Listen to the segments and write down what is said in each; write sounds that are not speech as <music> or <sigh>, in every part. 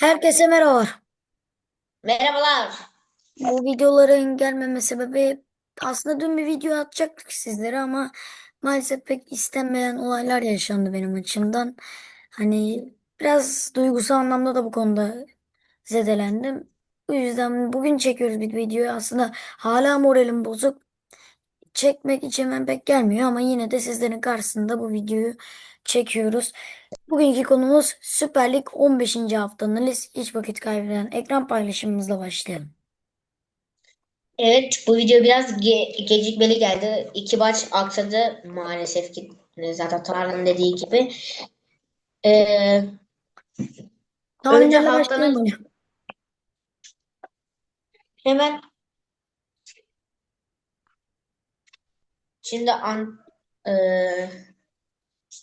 Herkese merhaba. Merhabalar. Bu videoların gelmeme sebebi aslında dün bir video atacaktık sizlere ama maalesef pek istenmeyen olaylar yaşandı benim açımdan. Hani biraz duygusal anlamda da bu konuda zedelendim. Bu yüzden bugün çekiyoruz bir videoyu. Aslında hala moralim bozuk. Çekmek içimden pek gelmiyor ama yine de sizlerin karşısında bu videoyu çekiyoruz. Bugünkü konumuz Süper Lig 15. hafta analiz. Hiç vakit kaybeden ekran paylaşımımızla başlayalım. Evet, bu video biraz ge- gecikmeli geldi. İki maç aksadı maalesef ki zaten Tarhan'ın dediği gibi. Ee, önce haftanın hemen şimdi an, ee,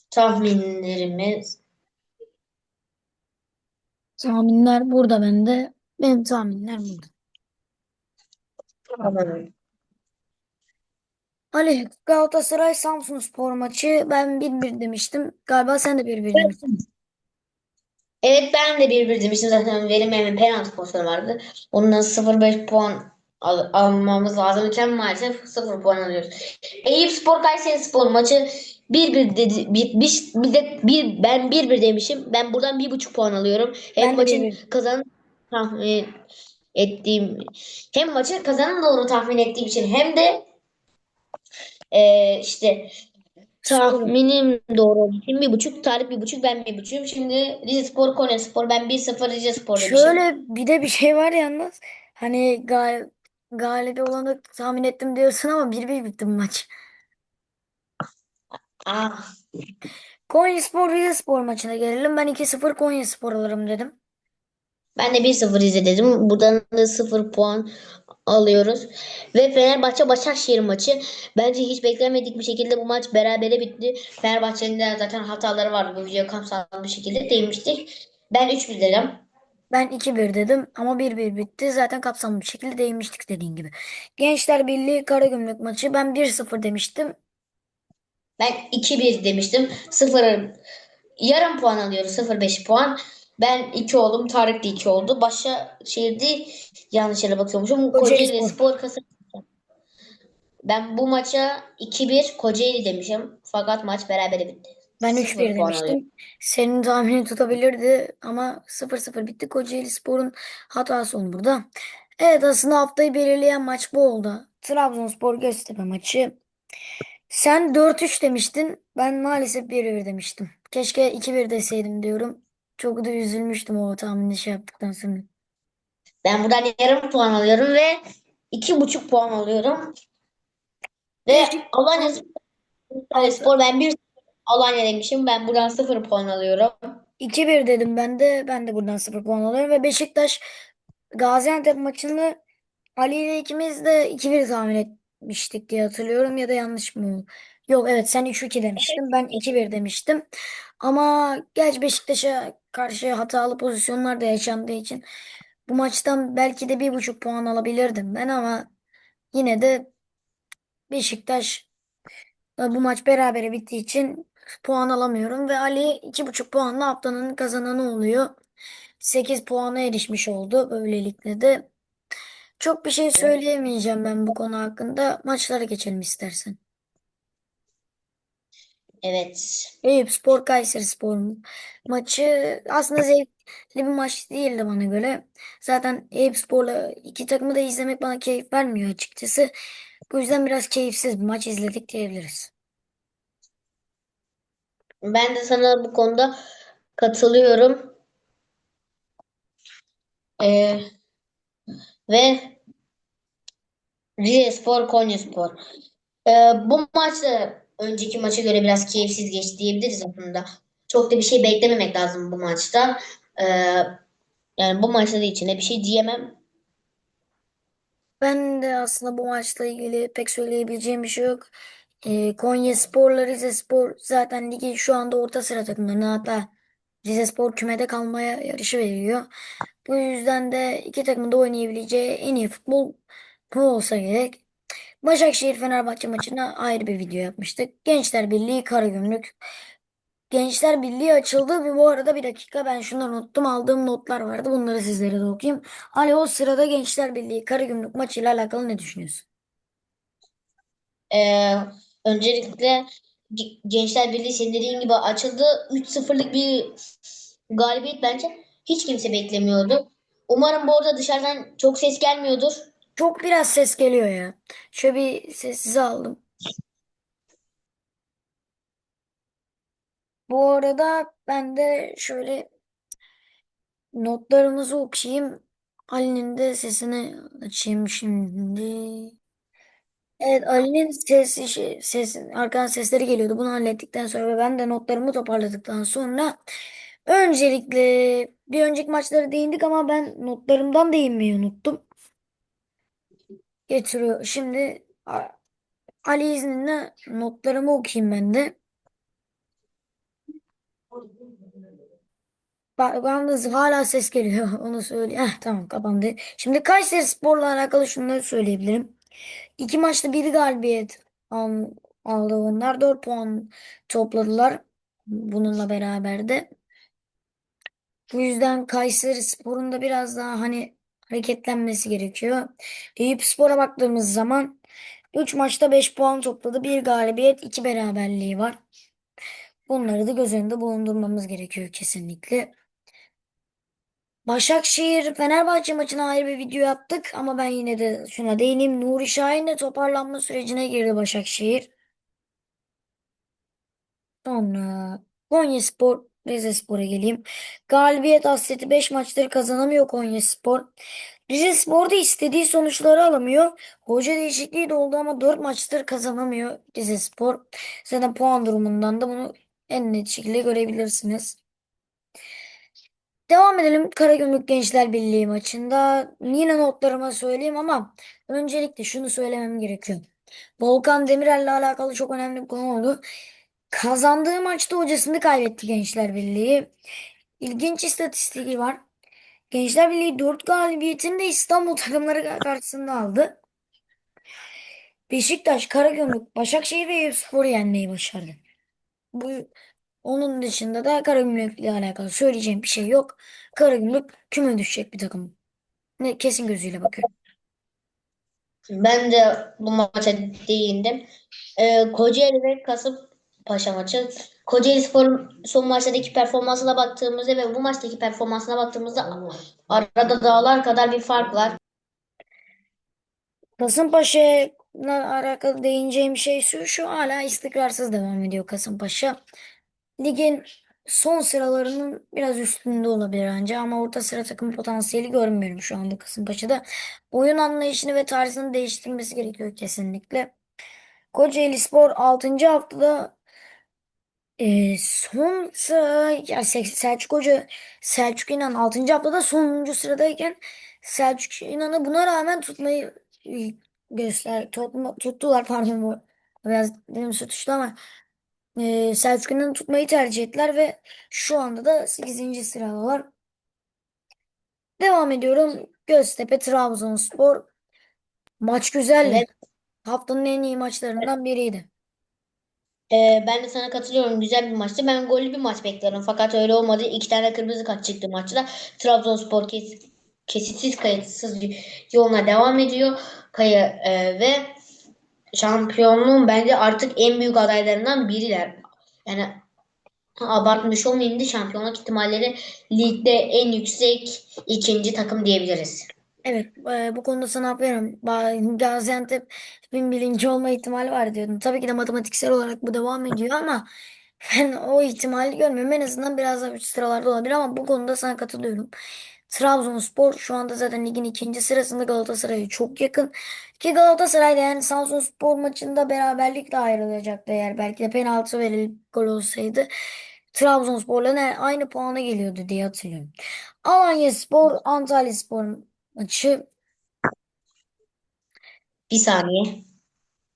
tahminlerimiz Tahminler burada bende. Benim tahminler burada. Tamam. Ali Galatasaray Samsunspor maçı ben 1-1 demiştim. Galiba sen de 1-1 demiştin. Evet ben de bir bir demiştim zaten verilmeyen penaltı pozisyonu vardı. Ondan 0-5 puan al- almamız lazım iken maalesef 0 puan alıyoruz. Eyüpspor Kayserispor maçı 1-1 dedi bir, bir, bir de bir ben 1-1 demişim. Ben buradan 1,5 puan alıyorum. Hem Ben maçın 1-1. kazan tahmin ettiğim hem maçın kazanın doğru tahmin ettiğim için hem de eee, işte. Tahminim doğru olduğu için bir buçuk, Tarık bir buçuk, ben bir buçuğum. Şimdi Rizespor, Konyaspor, ben 1-0 Rizespor demişim. Şöyle bir de bir şey var yalnız. Hani gal galibi olanı tahmin ettim diyorsun ama 1-1 bitti bu maç. Ah, Konyaspor Rizespor maçına gelelim. Ben 2-0 Konyaspor alırım dedim. ben de 1-0 Rize dedim. Buradan da 0 puan alıyoruz. Ve Fenerbahçe Başakşehir maçı. Bence hiç beklemedik bir şekilde bu maç berabere bitti. Fenerbahçe'nin de zaten hataları vardı. Bu videoya kapsamlı bir şekilde değinmiştik. Ben 3-1 dedim. Ben 2-1 dedim ama 1-1 bitti. Zaten kapsamlı bir şekilde değinmiştik dediğin gibi. Gençler Birliği Karagümrük maçı ben 1-0 demiştim. Ben 2-1 demiştim. 0 yarım puan alıyoruz. 0-5 puan. Ben 2 oldum. Tarık da 2 oldu. Başakşehir'de yanlış yere bakıyormuşum. Kocaeli Kocaeli Spor. Spor Kasımpaşa. Ben bu maça 2-1 Kocaeli demişim. Fakat maç berabere bitti. Ben 0 3-1 puan alıyorum. demiştim. Senin tahminin tutabilirdi ama 0-0 bitti. Kocaeli Spor'un hatası oldu burada. Evet aslında haftayı belirleyen maç bu oldu. Trabzonspor Göztepe maçı. Sen 4-3 demiştin. Ben maalesef 1-1 demiştim. Keşke 2-1 deseydim diyorum. Çok da üzülmüştüm o tahmini şey yaptıktan sonra. Ben buradan yarım puan alıyorum ve 2,5 puan alıyorum. Ve Alanya Spor ben 1 Alanya demişim. Ben buradan 0 puan alıyorum. 2-1 dedim ben de. Ben de buradan 0 puan alıyorum. Ve Beşiktaş Gaziantep maçını Ali ile ikimiz de 2-1 tahmin etmiştik diye hatırlıyorum. Ya da yanlış mı? Yok evet sen 3-2 demiştin. Ben 2-1 demiştim. Ama gerçi Beşiktaş'a karşı hatalı pozisyonlar da yaşandığı için bu maçtan belki de 1,5 puan alabilirdim ben ama yine de Beşiktaş bu maç berabere bittiği için puan alamıyorum ve Ali 2,5 puanla haftanın kazananı oluyor. 8 puana erişmiş oldu böylelikle de. Çok bir şey söyleyemeyeceğim ben bu konu hakkında. Maçlara geçelim istersen. Evet. Eyüpspor Kayserispor maçı aslında zevkli bir maç değildi bana göre. Zaten Eyüpspor'la iki takımı da izlemek bana keyif vermiyor açıkçası. Bu yüzden biraz keyifsiz bir maç izledik diyebiliriz. Ben de sana bu konuda katılıyorum. Ee, ve Rizespor, Konyaspor. Ee, bu maç da önceki maça göre biraz keyifsiz geçti diyebiliriz aslında. Çok da bir şey beklememek lazım bu maçta. Ee, yani bu maçta da içine bir şey diyemem. Ben de aslında bu maçla ilgili pek söyleyebileceğim bir şey yok. Ee, Konyaspor'la Rizespor zaten ligi şu anda orta sıra takımlarına hatta Rizespor kümede kalmaya yarışı veriyor. Bu yüzden de iki takımın da oynayabileceği en iyi futbol bu olsa gerek. Başakşehir Fenerbahçe maçına ayrı bir video yapmıştık. Gençler Birliği Karagümrük. Gençler Birliği açıldı ve bu arada bir dakika ben şunları unuttum. Aldığım notlar vardı. Bunları sizlere de okuyayım. Ali o sırada Gençler Birliği Karagümrük maçıyla alakalı ne düşünüyorsun? Ee, öncelikle Ge- Gençler Birliği senin dediğin gibi açıldı. 3-0'lık bir galibiyet bence hiç kimse beklemiyordu. Umarım bu arada dışarıdan çok ses gelmiyordur. Çok biraz ses geliyor ya. Şöyle bir sessize aldım. Bu arada ben de şöyle notlarımızı okuyayım. Ali'nin de sesini açayım şimdi. Evet Ali'nin sesi, şey, ses, arkadan sesleri geliyordu. Bunu hallettikten sonra ve ben de notlarımı toparladıktan sonra öncelikle bir önceki maçlara değindik ama ben notlarımdan değinmeyi unuttum. Getiriyor. Şimdi Ali izninle notlarımı okuyayım ben de. Bak, yalnız hala ses geliyor. <laughs> Onu söyleyeyim. Heh, tamam kapandı. Şimdi Kayserispor'la alakalı şunları söyleyebilirim. İki maçta bir galibiyet al, aldı onlar. 4 puan topladılar. Bununla beraber de. Bu yüzden Kayserispor'un da biraz daha hani hareketlenmesi gerekiyor. Eyüpspor'a baktığımız zaman 3 maçta 5 puan topladı. Bir galibiyet, 2 beraberliği var. Bunları da göz önünde bulundurmamız gerekiyor kesinlikle. Başakşehir Fenerbahçe maçına ayrı bir video yaptık ama ben yine de şuna değineyim. Nuri Şahin'le toparlanma sürecine girdi Başakşehir. Sonra Konyaspor Rizespor'a geleyim. Galibiyet hasreti 5 maçtır kazanamıyor Konyaspor. Rizespor da istediği sonuçları alamıyor. Hoca değişikliği de oldu ama 4 maçtır kazanamıyor Rizespor. Zaten puan durumundan da bunu en net şekilde görebilirsiniz. Devam edelim Karagümrük Gençler Birliği maçında. Yine notlarıma söyleyeyim ama öncelikle şunu söylemem gerekiyor. Volkan Demirel'le alakalı çok önemli bir konu oldu. Kazandığı maçta hocasını kaybetti Gençler Birliği. İlginç istatistiği var. Gençler Birliği 4 galibiyetini de İstanbul takımları karşısında aldı. Beşiktaş, Karagümrük, Başakşehir ve Eyüpspor'u yenmeyi başardı. Bu onun dışında da Karagümrük'le alakalı söyleyeceğim bir şey yok. Karagümrük küme düşecek bir takım. Ne kesin gözüyle bakıyorum. Ben de bu maça değindim. Ee, Kocaeli ve Kasımpaşa maçı. Kocaeli Spor'un son maçtaki performansına baktığımızda ve bu maçtaki performansına baktığımızda arada dağlar kadar bir fark var. Kasımpaşa'yla alakalı değineceğim şey şu, şu hala istikrarsız devam ediyor Kasımpaşa. Ligin son sıralarının biraz üstünde olabilir bence ama orta sıra takım potansiyeli görmüyorum şu anda Kasımpaşa'da. Oyun anlayışını ve tarzını değiştirmesi gerekiyor kesinlikle. Kocaelispor 6. haftada e, son sıra ya Se- Selçuk Hoca Selçuk İnan 6. haftada sonuncu sıradayken Selçuk İnan'ı buna rağmen tutmayı e, göster tutma, tuttular pardon bu biraz dilim sürtüştü ama e, Selçuk İnan'ı tutmayı tercih ettiler ve şu anda da 8. sıradalar. Devam ediyorum. Göztepe Trabzonspor maç güzeldi. Evet. Haftanın en iyi maçlarından biriydi. Ee, ben de sana katılıyorum. Güzel bir maçtı. Ben gollü bir maç bekliyorum. Fakat öyle olmadı. İki tane kırmızı kart çıktı maçta. Trabzonspor kes, kesitsiz kayıtsız yoluna devam ediyor. Kaya, e, ve şampiyonluğun bence artık en büyük adaylarından biriler. Yani abartmış olmayayım da şampiyonluk ihtimalleri ligde en yüksek ikinci takım diyebiliriz. Evet, e, bu konuda sana hak veriyorum. Ba- Gaziantep bin birinci olma ihtimali var diyordum. Tabii ki de matematiksel olarak bu devam ediyor ama ben o ihtimali görmüyorum. En azından biraz daha üst sıralarda olabilir ama bu konuda sana katılıyorum. Trabzonspor şu anda zaten ligin ikinci sırasında Galatasaray'a çok yakın. Ki Galatasaray da yani Samsunspor maçında beraberlikle ayrılacaktı eğer belki de penaltı verilip gol olsaydı. Trabzonspor'la aynı puana geliyordu diye hatırlıyorum. Alanyaspor, Antalyaspor maçı. Bir saniye.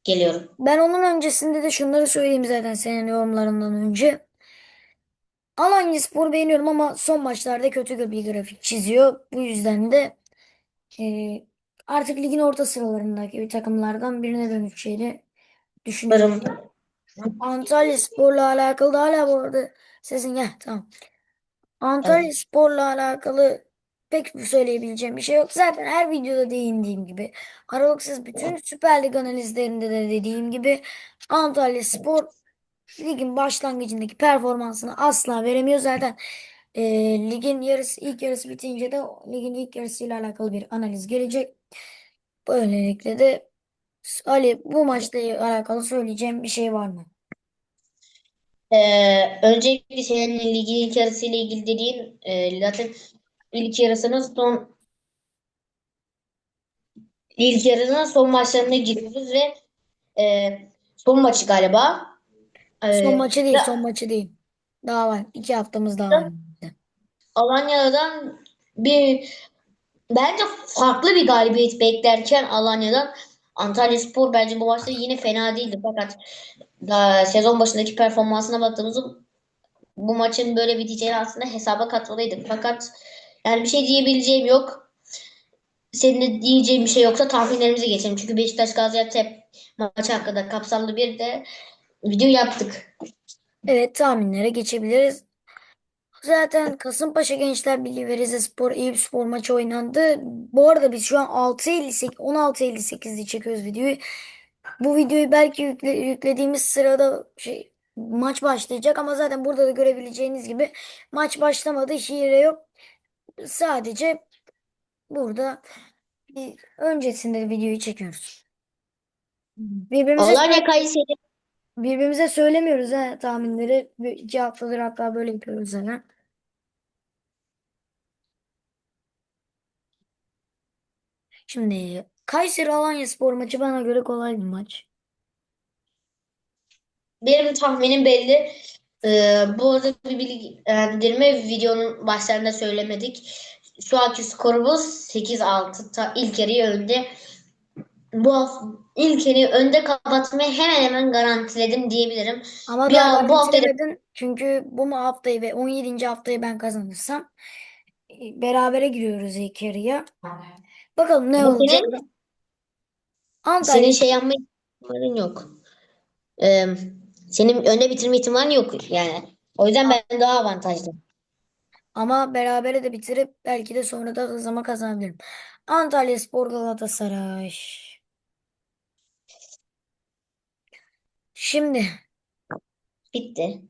Geliyorum. Ben onun öncesinde de şunları söyleyeyim zaten senin yorumlarından önce. Alanyaspor'u beğeniyorum ama son maçlarda kötü bir grafik çiziyor. Bu yüzden de e, artık ligin orta sıralarındaki bir takımlardan birine dönüşeceğini düşünüyorum. Antalya Spor'la alakalı da hala bu arada sesin gel tamam. Antalya Evet. Spor'la alakalı pek söyleyebileceğim bir şey yok. Zaten her videoda değindiğim gibi aralıksız bütün Süper Lig analizlerinde de dediğim gibi Antalya Spor ligin başlangıcındaki performansını asla veremiyor. Zaten e, ligin yarısı ilk yarısı bitince de ligin ilk yarısıyla alakalı bir analiz gelecek. Böylelikle de Ali bu maçla alakalı söyleyeceğim bir şey var mı? Ee, öncelikle senin ligin ilk yarısıyla ilgili dediğin e, zaten ilk yarısının son ilk yarının son maçlarına giriyoruz ve e, son maçı galiba. Son Ee, maçı değil, son maçı değil. Daha var. İki haftamız daha var. Alanya'dan bir bence farklı bir galibiyet beklerken Alanya'dan Antalyaspor bence bu maçta yine fena değildi fakat daha sezon başındaki performansına baktığımızda bu maçın böyle biteceğini aslında hesaba katmalıydık. Fakat yani bir şey diyebileceğim yok. Senin de diyeceğin bir şey yoksa tahminlerimize geçelim. Çünkü Beşiktaş Gaziantep maçı hakkında kapsamlı bir de video yaptık. Evet, tahminlere geçebiliriz. Zaten Kasımpaşa Gençler Birliği ve Rizespor Eyüpspor maçı oynandı. Bu arada biz şu an 6.58 16.58'de çekiyoruz videoyu. Bu videoyu belki yükle- yüklediğimiz sırada şey maç başlayacak ama zaten burada da görebileceğiniz gibi maç başlamadı. Hile yok. Sadece burada bir öncesinde videoyu çekiyoruz. Birbirimize Alanya Kayseri birbirimize söylemiyoruz ha tahminleri. Bir- haftadır hatta böyle yapıyoruz zaten. Şimdi Kayseri Alanyaspor maçı bana göre kolay bir maç. benim tahminim belli. Ee, bu arada bir bilgilendirme videonun başlarında söylemedik. Şu anki skorumuz 8-6. Ta, ilk yarıyı önde. Bu hafta ilk yarıyı önde kapatmayı hemen hemen garantiledim diyebilirim. Ama Bir, daha bu hafta. Çünkü bu haftayı ve 17. haftayı ben kazanırsam e, berabere giriyoruz ilk yarıya. Bakalım ne bu olacak. senin Antalya senin şey yapma ihtimalin yok. Ee, senin önde bitirme ihtimalin yok yani. O yüzden ben daha avantajlı. ama berabere de bitirip belki de sonra da hızlama kazanabilirim. Antalyaspor Galatasaray. Şimdi Bitti.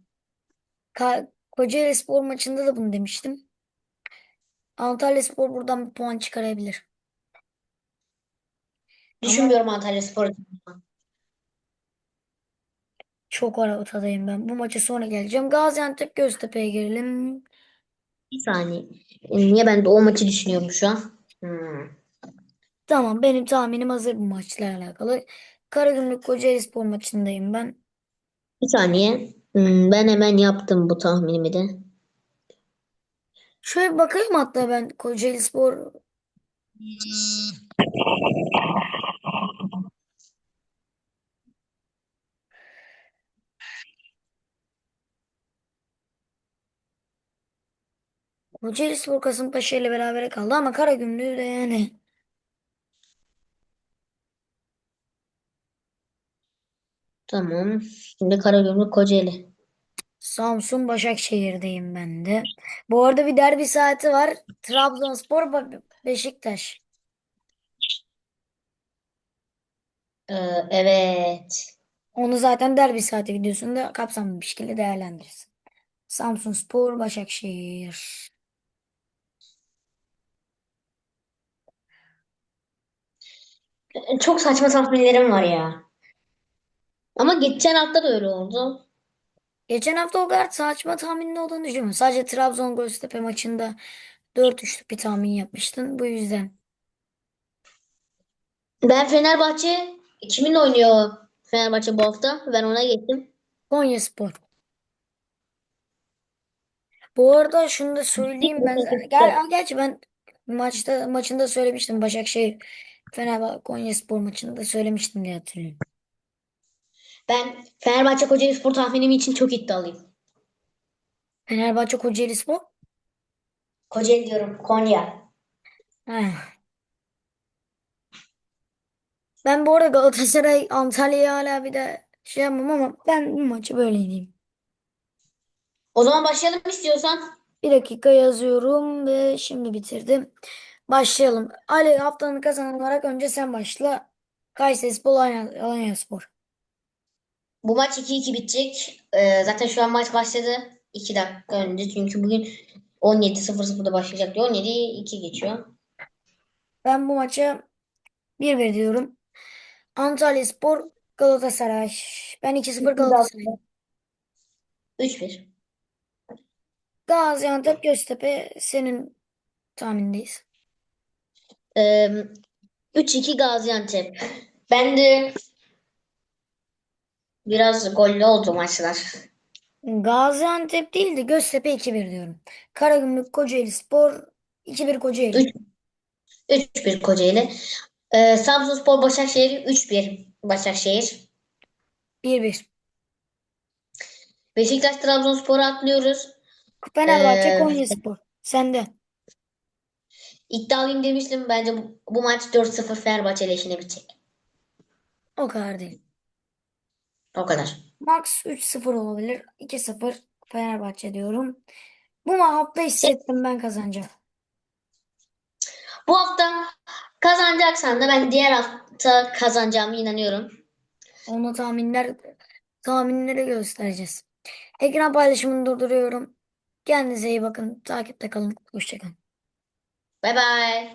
Ka Kocaelispor maçında da bunu demiştim. Antalyaspor buradan bir puan çıkarabilir. Ama Düşünmüyorum Antalyaspor. çok ortadayım ben. Bu maça sonra geleceğim. Gaziantep Göztepe'ye gelelim. Bir saniye. Niye ben de o maçı düşünüyorum şu an? Hmm. Tamam benim tahminim hazır bu maçla alakalı. Karagümrük Kocaelispor maçındayım ben. Bir saniye. Hmm, ben hemen yaptım bu tahminimi de. Şöyle bir bakayım hatta ben Kocaelispor Kocaelispor Kasımpaşa ile beraber kaldı ama Karagümrük de yani Tamam. Şimdi Karagümrük Kocaeli. Samsun Başakşehir'deyim ben de. Bu arada bir derbi saati var. Trabzonspor Ba- Beşiktaş. Ee, evet. Onu zaten derbi saati videosunda kapsamlı bir şekilde değerlendiririz. Samsunspor Başakşehir. Çok saçma tahminlerim var ya. Ama geçen hafta da öyle oldu. Geçen hafta o kadar saçma tahminin olduğunu düşünmüyorum. Sadece Trabzon Göztepe maçında 4-3'lük bir tahmin yapmıştın. Bu yüzden. Ben Fenerbahçe kimin oynuyor Fenerbahçe bu hafta? Ben ona geçtim. Konyaspor. Bu arada şunu da söyleyeyim ben. Gel, gerçi ben maçta maçında söylemiştim. Başakşehir Fenerbahçe Konyaspor maçında söylemiştim diye hatırlıyorum. Ben Fenerbahçe Kocaelispor tahminim için çok iddialıyım. Fenerbahçe Kocaelispor. Kocaeli diyorum. Konya. Ben bu arada Galatasaray Antalya'yı hala bir de şey yapmam ama ben bu maçı böyle diyeyim. O zaman başlayalım istiyorsan. Bir dakika yazıyorum ve şimdi bitirdim. Başlayalım. Ali haftanın kazananı olarak önce sen başla. Kayserispor Alanya, Alanyaspor. Bu maç 2-2 bitecek. Ee, zaten şu an maç başladı. 2 dakika önce. Çünkü bugün 17.00'da başlayacak diyor. 17-2 geçiyor. Ben bu maça 1-1 diyorum. Antalyaspor Galatasaray. Ben 2-0 Galatasaray. 3-1. Gaziantep Göztepe senin tahmindeyiz. Ee, 3-2 Gaziantep. Ben de biraz gollü oldu maçlar. Gaziantep değil de Göztepe 2-1 diyorum. Karagümrük Kocaelispor 2-1 Kocaeli. 3-1 Kocaeli. Ee, Samsunspor Başakşehir 3-1 Başakşehir. 1-1. Beşiktaş Trabzonspor'u atlıyoruz. Fenerbahçe Ee, Konyaspor. Sende. İddialıyım demiştim. Bence bu, bu maç 4-0 Fenerbahçe ile eşine bitecek. O kadar değil. O kadar. Max 3-0 olabilir. 2-0 Fenerbahçe diyorum. Bu hafta hissettim ben kazanacağım. Bu hafta kazanacaksan da ben diğer hafta kazanacağımı inanıyorum. Onu tahminler tahminleri göstereceğiz. Ekran paylaşımını durduruyorum. Kendinize iyi bakın. Takipte kalın. Hoşçakalın. Bay bay.